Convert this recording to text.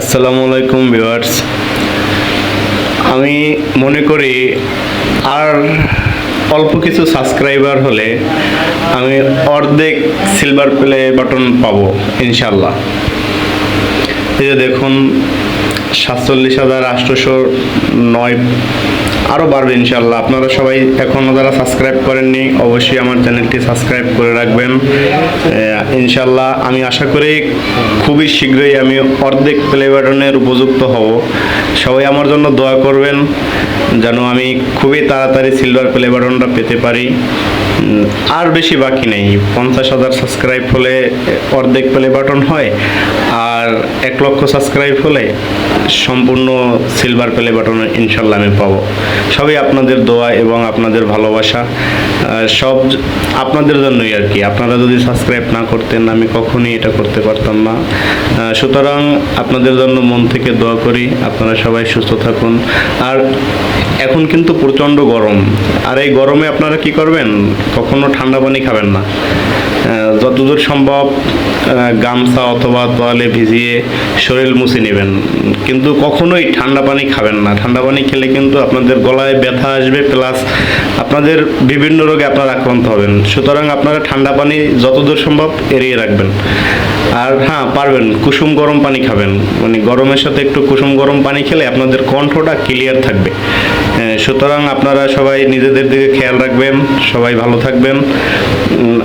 আসসালামু আলাইকুম ভিউয়ার্স। আমি মনে করি আর অল্প কিছু সাবস্ক্রাইবার হলে আমি অর্ধেক সিলভার প্লে বাটন পাবো ইনশাল্লাহ এই যে দেখুন, সাতচল্লিশ হাজার আটশোশো নয় আরও বাড়বে ইনশাল্লাহ আপনারা সবাই এখনও যারা সাবস্ক্রাইব করেননি, অবশ্যই আমার চ্যানেলটি সাবস্ক্রাইব করে রাখবেন। ইনশাল্লাহ আমি আশা করি খুবই শীঘ্রই আমি অর্ধেক প্লে বাটনের উপযুক্ত হব। সবাই আমার জন্য দোয়া করবেন, যেন আমি খুবই তাড়াতাড়ি সিলভার প্লে বাটনটা পেতে পারি। আর বেশি বাকি নেই। পঞ্চাশ হাজার সাবস্ক্রাইব হলে অর্ধেক প্লে বাটন হয়, আর এক লক্ষ সাবস্ক্রাইব হলে সম্পূর্ণ সিলভার প্লে বাটন ইনশাল্লাহ আমি পাবো। সবই আপনাদের দোয়া এবং আপনাদের ভালোবাসা। সব আপনাদের জন্যই আর কি। আপনারা যদি সাবস্ক্রাইব না করতেন, আমি কখনই এটা করতে পারতাম না। সুতরাং আপনাদের জন্য মন থেকে দোয়া করি, আপনারা সবাই সুস্থ থাকুন। আর এখন কিন্তু প্রচণ্ড গরম। আর এই গরমে আপনারা কি করবেন? কখনো ঠান্ডা পানি খাবেন না। যতদূর সম্ভব গামছা অথবা তোয়ালে ভিজিয়ে শরীর মুছে নেবেন। কিন্তু কখনোই ঠান্ডা পানি খাবেন না। ঠান্ডা পানি খেলে কিন্তু আপনাদের গলায় ব্যথা আসবে, প্লাস আপনাদের বিভিন্ন রোগে আপনারা আক্রান্ত হবেন। সুতরাং আপনারা ঠান্ডা পানি যতদূর সম্ভব এড়িয়ে রাখবেন। আর হ্যাঁ পারবেন, কুসুম গরম পানি খাবেন। মানে গরমের সাথে একটু কুসুম গরম পানি খেলে আপনাদের কণ্ঠটা ক্লিয়ার থাকবে। সুতরাং আপনারা সবাই নিজেদের দিকে খেয়াল রাখবেন, সবাই ভালো থাকবেন।